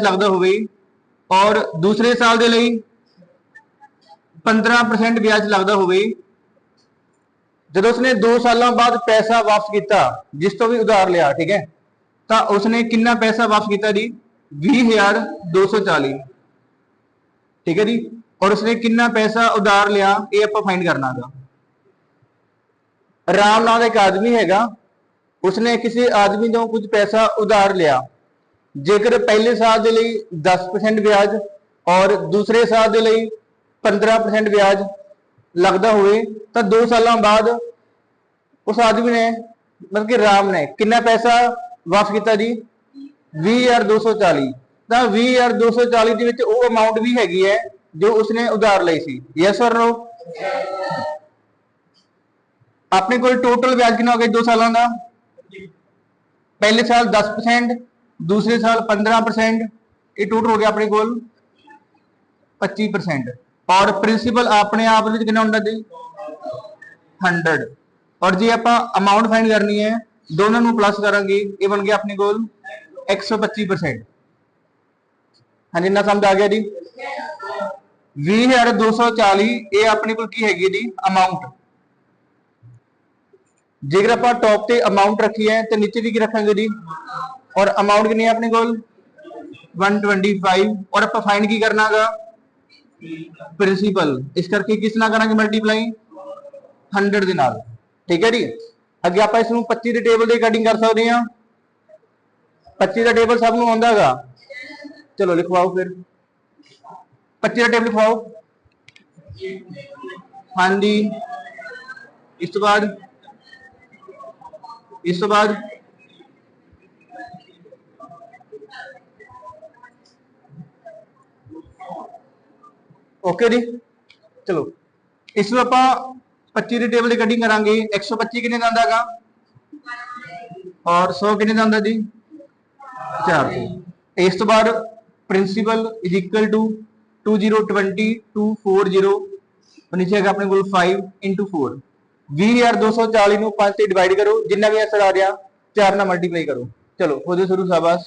ਲੱਗਦਾ ਹੋਵੇ ਔਰ ਦੂਸਰੇ ਸਾਲ ਦੇ ਲਈ 15% ਵਿਆਜ ਲੱਗਦਾ ਹੋਵੇ ਜਦੋਂ ਉਸਨੇ 2 ਸਾਲਾਂ ਬਾਅਦ ਪੈਸਾ ਵਾਪਸ ਕੀਤਾ ਜਿਸ ਤੋਂ ਵੀ ਉਧਾਰ ਲਿਆ ਠੀਕ ਹੈ ਤਾਂ ਉਸਨੇ ਕਿੰਨਾ ਪੈਸਾ ਵਾਪਸ ਕੀਤਾ ਜੀ 20240 ਠੀਕ ਹੈ ਜੀ ਔਰ ਉਸਨੇ ਕਿੰਨਾ ਪੈਸਾ ਉਧਾਰ ਲਿਆ ਇਹ ਆਪਾਂ ਫਾਈਂਡ ਕਰਨਾ ਹੈਗਾ ਰਾਮ ਨਾਮ ਦਾ ਇੱਕ ਆਦਮੀ ਹੈਗਾ ਉਸਨੇ ਕਿਸੇ ਆਦਮੀ ਤੋਂ ਕੁਝ ਪੈਸਾ ਉਧਾਰ ਲਿਆ ਜੇਕਰ ਪਹਿਲੇ ਸਾਲ ਦੇ ਲਈ 10% ਵਿਆਜ ਔਰ ਦੂਸਰੇ ਸਾਲ ਦੇ ਲਈ 15% ਵਿਆਜ ਲੱਗਦਾ ਹੋਵੇ, ਤਾਂ 2 ਸਾਲਾਂ ਬਾਅਦ ਉਸ ਆਦਮੀ ਨੇ ਮਤਲਬ ਕਿ ਰਾਮ ਨੇ ਕਿੰਨਾ ਪੈਸਾ ਵਾਪਸ ਕੀਤਾ ਜੀ? 20240 ਤਾਂ 20240 ਦੇ ਵਿੱਚ ਉਹ ਅਮਾਉਂਟ ਵੀ ਹੈਗੀ ਹੈ ਜੋ ਉਸਨੇ ਉਧਾਰ ਲਈ ਸੀ। ਯੈਸ অর ਨੋ ਆਪਣੇ ਕੋਲ ਟੋਟਲ ਵਿਆਜ ਕਿੰਨਾ ਹੋ ਗਿਆ 2 ਸਾਲਾਂ ਦਾ? ਪਹਿਲੇ ਸਾਲ 10% ਦੂਸਰੇ ਸਾਲ 15% ਇਹ ਟੋਟਲ ਹੋ ਗਿਆ ਆਪਣੇ ਕੋਲ 25% ਔਰ ਪ੍ਰਿੰਸੀਪਲ ਆਪਣੇ ਆਪ ਵਿੱਚ ਕਿੰਨਾ ਹੁੰਦਾ ਜੀ? 100 ਔਰ ਜੇ ਆਪਾਂ ਅਮਾਉਂਟ ਫਾਈਂਡ ਕਰਨੀ ਹੈ, ਦੋਨਾਂ ਨੂੰ ਪਲੱਸ ਕਰਾਂਗੇ, ਇਹ ਬਣ ਗਿਆ ਆਪਣੇ ਕੋਲ 125% ਹਾਂਜੀ ਨਾ ਸਮਝ ਆ ਗਿਆ ਜੀ? 20240 ਇਹ ਆਪਣੇ ਕੋਲ ਕੀ ਹੈਗੀ ਜੀ? ਅਮਾਉਂਟ ਜੇਕਰ ਆਪਾਂ ਟੌਪ ਤੇ ਅਮਾਉਂਟ ਰੱਖੀ ਹੈ, ਤੇ ਨੀਚੇ ਵੀ ਕੀ ਰੱਖਾਂਗੇ ਜੀ? ਔਰ ਅਮਾਉਂਟ ਕਿੰਨੀ ਹੈ ਆਪਣੇ ਕੋਲ 125 ਔਰ ਆਪਾਂ ਫਾਈਂਡ ਕੀ ਕਰਨਾਗਾ ਪ੍ਰਿੰਸੀਪਲ ਇਸ ਕਰਕੇ ਕਿਸ ਨਾਲ ਕਰਾਂਗੇ ਮਲਟੀਪਲਾਈ 100 ਦੇ ਨਾਲ ਠੀਕ ਹੈ ਜੀ ਅੱਗੇ ਆਪਾਂ ਇਸ ਨੂੰ 25 ਦੇ ਟੇਬਲ ਦੇ ਕਟਿੰਗ ਕਰ ਸਕਦੇ ਹਾਂ 25 ਦਾ ਟੇਬਲ ਸਭ ਨੂੰ ਆਉਂਦਾ ਹੈਗਾ ਚਲੋ ਲਿਖਵਾਓ ਫਿਰ 25 ਦਾ ਟੇਬਲ ਲਿਖਵਾਓ ਹਾਂਜੀ ਇਸ ਤੋਂ ਬਾਅਦ ਇਸ ਤੋਂ ਬਾਅਦ ਓਕੇ ਜੀ। ਚਲੋ। ਇਸ ਨੂੰ ਆਪਾਂ 25 ਦੇ ਟੇਬਲ ਦੀ ਕਟਿੰਗ ਕਰਾਂਗੇ। 125 ਕਿੰਨੇ ਦਾ ਆਂਦਾਗਾ ਔਰ 100 ਕਿੰਨੇ ਦਾ ਆਂਦਾ ਜੀ? 4 ਇਸ ਤੋਂ ਬਾਅਦ ਪ੍ਰਿੰਸੀਪਲ ਇਜ਼ ਇਕੁਅਲ ਟੂ 2020 240 ਨੀਚੇ ਹੈਗਾ ਆਪਣੇ ਕੋਲ 5 4 20240 ਨੂੰ 5 ਤੇ ਡਿਵਾਈਡ ਕਰੋ। ਜਿੰਨਾ ਵੀ ਆਂਸਰ ਆ ਰਿਹਾ 4 ਨਾਲ ਮਲਟੀਪਲਾਈ ਕਰੋ। ਚਲੋ, ਹੋ ਜਾਓ ਸ਼ੁਰੂ ਸ਼ਾਬਾਸ਼।